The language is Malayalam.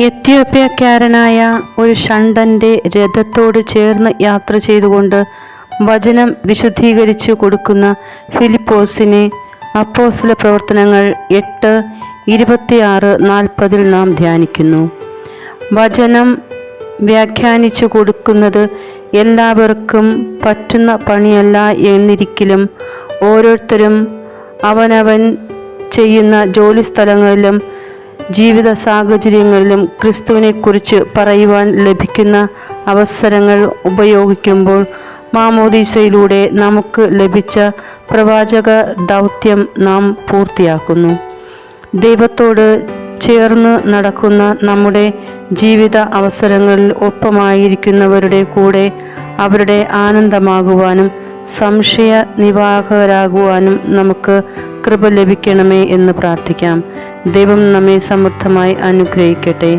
എത്യോപ്യക്കാരനായ ഒരു ഷണ്ടന്റെ രഥത്തോട് ചേർന്ന് യാത്ര ചെയ്തുകൊണ്ട് വചനം വിശുദ്ധീകരിച്ചു കൊടുക്കുന്ന ഫിലിപ്പോസിനെ അപ്പോസ്ല പ്രവർത്തനങ്ങൾ എട്ട് ഇരുപത്തിയാറ് നാൽപ്പതിൽ നാം ധ്യാനിക്കുന്നു. വചനം വ്യാഖ്യാനിച്ചു കൊടുക്കുന്നത് എല്ലാവർക്കും പറ്റുന്ന പണിയല്ല എന്നിരിക്കലും ഓരോരുത്തരും അവനവൻ ചെയ്യുന്ന ജോലിസ്ഥലങ്ങളിലും ജീവിത സാഹചര്യങ്ങളിലും ക്രിസ്തുവിനെക്കുറിച്ച് പറയുവാൻ ലഭിക്കുന്ന അവസരങ്ങൾ ഉപയോഗിക്കുമ്പോൾ മാമോദീസയിലൂടെ നമുക്ക് ലഭിച്ച പ്രവാചക ദൗത്യം നാം പൂർത്തിയാക്കുന്നു. ദൈവത്തോട് ചേർന്ന് നടക്കുന്ന നമ്മുടെ ജീവിത അവസരങ്ങളിൽ ഒപ്പമായിരിക്കുന്നവരുടെ കൂടെ അവരുടെ ആനന്ദമാകുവാനും സംശയ നിവാഹകരാകുവാനും നമുക്ക് കൃപ ലഭിക്കണമേ എന്ന് പ്രാർത്ഥിക്കാം. ദൈവം നമ്മെ സമൃദ്ധമായി അനുഗ്രഹിക്കട്ടെ.